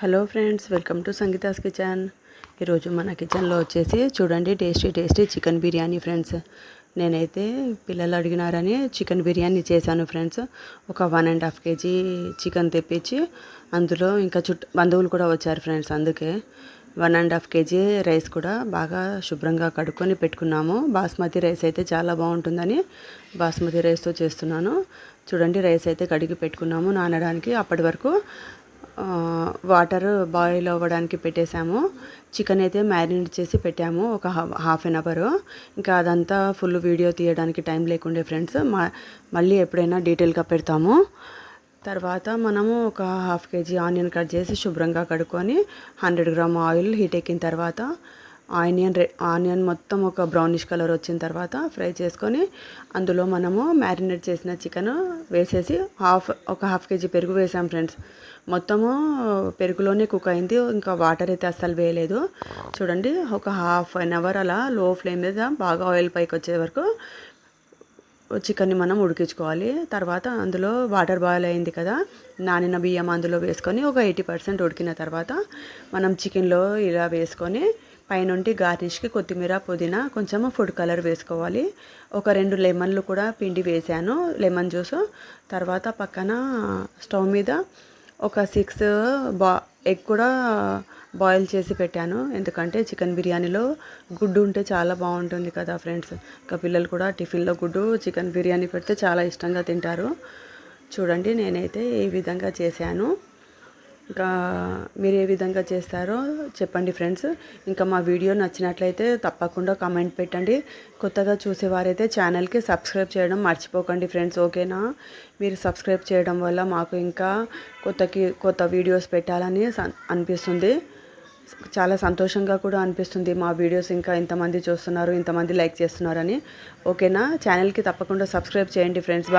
Hello friends welcome to Sangeetha's kitchen. ఈరోజు మన కిచెన్లో వచ్చేసి చూడండి tasty tasty chicken biryani friends. నేనైతే పిల్లలు అడిగినారని చికెన్ బిర్యానీ చేశాను ఫ్రెండ్స్. ఒక one and half KG chicken తెప్పించి అందులో ఇంకా చుట్టూ బంధువులు కూడా వచ్చారు ఫ్రెండ్స్ అందుకే. One and half KG rice కూడా బాగా శుభ్రంగా కడుక్కొని పెట్టుకున్నాము. బాస్మతి రైస్ అయితే చాలా బాగుంటుందని బాస్మతి రైస్తో చేస్తున్నాను. చూడండి రైస్ అయితే కడిగి పెట్టుకున్నాము నానడానికి. అప్పటి వరకు వాటర్ బాయిల్ అవ్వడానికి పెట్టేశాము. చికెన్ అయితే మ్యారినేట్ చేసి పెట్టాము ఒక హాఫ్ అన్ అవర్. ఇంకా అదంతా ఫుల్ వీడియో తీయడానికి టైం లేకుండే ఫ్రెండ్స్ మళ్ళీ ఎప్పుడైనా డీటెయిల్గా పెడతాము. తర్వాత మనము ఒక హాఫ్ కేజీ ఆనియన్ కట్ చేసి శుభ్రంగా కడుక్కొని హండ్రెడ్ గ్రామ్ ఆయిల్ హీట్ ఎక్కిన తర్వాత ఆనియన్ రె ఆనియన్ మొత్తం ఒక బ్రౌనిష్ కలర్ వచ్చిన తర్వాత ఫ్రై చేసుకొని అందులో మనము మ్యారినేట్ చేసిన చికెన్ వేసేసి హాఫ్ ఒక హాఫ్ కేజీ పెరుగు వేసాం ఫ్రెండ్స్. మొత్తము పెరుగులోనే కుక్ అయింది. ఇంకా వాటర్ అయితే అస్సలు వేయలేదు. చూడండి ఒక హాఫ్ అన్ అవర్ అలా లో ఫ్లేమ్ మీద బాగా ఆయిల్ పైకి వచ్చే వరకు చికెన్ని మనం ఉడికించుకోవాలి. తర్వాత అందులో వాటర్ బాయిల్ అయింది కదా నానిన బియ్యం అందులో వేసుకొని ఒక ఎయిటీ పర్సెంట్ ఉడికిన తర్వాత మనం చికెన్లో ఇలా వేసుకొని పైనుండి గార్నిష్కి కొత్తిమీర పుదీనా కొంచెం ఫుడ్ కలర్ వేసుకోవాలి. ఒక రెండు లెమన్లు కూడా పిండి వేసాను లెమన్ జ్యూస్. తర్వాత పక్కన స్టవ్ మీద ఒక సిక్స్ బా ఎగ్ కూడా బాయిల్ చేసి పెట్టాను. ఎందుకంటే చికెన్ బిర్యానీలో గుడ్డు ఉంటే చాలా బాగుంటుంది కదా ఫ్రెండ్స్. ఇంకా పిల్లలు కూడా టిఫిన్లో గుడ్డు చికెన్ బిర్యానీ పెడితే చాలా ఇష్టంగా తింటారు. చూడండి నేనైతే ఈ విధంగా చేశాను. ఇంకా మీరు ఏ విధంగా చేస్తారో చెప్పండి ఫ్రెండ్స్. ఇంకా మా వీడియో నచ్చినట్లయితే తప్పకుండా కామెంట్ పెట్టండి. కొత్తగా చూసేవారైతే ఛానల్కి సబ్స్క్రైబ్ చేయడం మర్చిపోకండి ఫ్రెండ్స్ ఓకేనా? మీరు సబ్స్క్రైబ్ చేయడం వల్ల మాకు ఇంకా కొత్తకి కొత్త వీడియోస్ పెట్టాలని అనిపిస్తుంది. చాలా సంతోషంగా కూడా అనిపిస్తుంది మా వీడియోస్ ఇంకా ఇంతమంది చూస్తున్నారు ఇంతమంది లైక్ చేస్తున్నారని. ఓకేనా? ఛానల్కి తప్పకుండా సబ్స్క్రైబ్ చేయండి ఫ్రెండ్స్. బా